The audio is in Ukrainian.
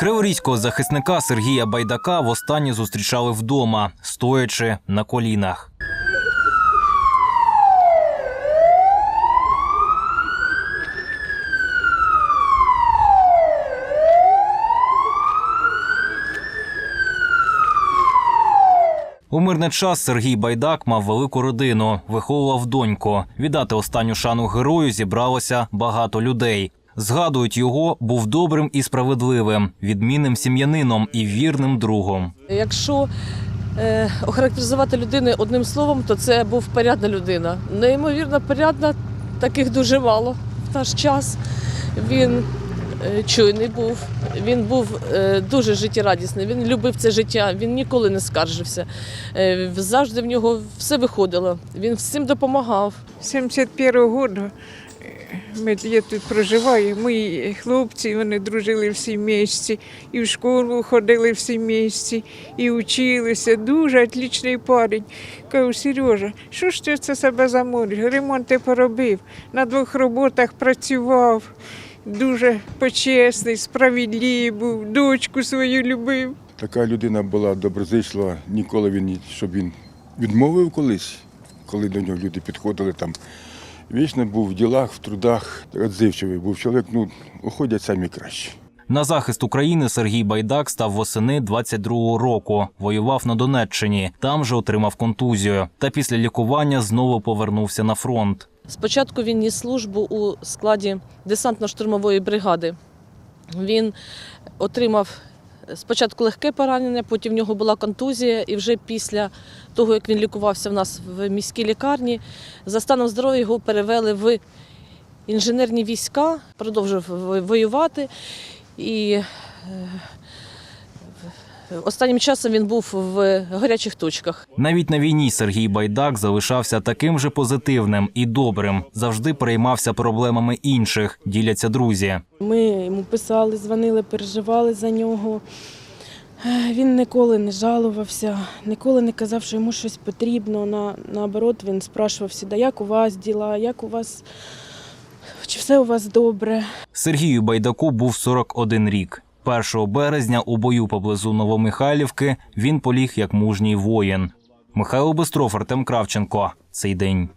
Криворізького захисника Сергія Байдака востаннє зустрічали вдома, стоячи на колінах. У мирний час Сергій Байдак мав велику родину, виховував доньку. Віддати останню шану герою зібралося багато людей. Згадують його, був добрим і справедливим, відмінним сім'янином і вірним другом. Якщо е, охарактеризувати людину одним словом, то це був порядна людина. Неймовірно порядна, таких дуже мало в наш час. Він е, чуйний був, він був е, дуже життєрадісний, він любив це життя, він ніколи не скаржився. Е, завжди в нього все виходило. Він всім допомагав. 71-го року ми, я тут проживаю. Мої хлопці вони дружили всі місці, і в школу ходили всі місці, і вчилися. Дуже отлічний парень. Кажу, Сережа, що ж ти це себе замориш? Ремонти поробив, на двох роботах працював. Дуже почесний, справедливий був, дочку свою любив. Така людина була доброзичлива, ніколи він, щоб він відмовив колись, коли до нього люди підходили там. Вічно був в ділах, в трудах, відзивчивий був чоловік, ну, уходять самі краще. На захист України Сергій Байдак став восени 22-го року. Воював на Донеччині. Там же отримав контузію. Та після лікування знову повернувся на фронт. Спочатку він ніс службу у складі десантно-штурмової бригади. Він отримав спочатку легке поранення, потім в нього була контузія, і вже після того, як він лікувався в нас в міській лікарні, за станом здоров'я його перевели в інженерні війська, продовжив воювати. І е, останнім часом він був в гарячих точках. Навіть на війні Сергій Байдак залишався таким же позитивним і добрим. Завжди переймався проблемами інших. Діляться друзі. Ми йому писали, дзвонили, переживали за нього. Він ніколи не жалувався, ніколи не казав, що йому щось потрібно. На, наоборот, він спрашував всегда, як у вас діла, як у вас, чи все у вас добре. Сергію Байдаку був 41 рік. 1 березня у бою поблизу Новомихайлівки він поліг як мужній воїн. Михайло Бистров, Артем Кравченко. Цей день.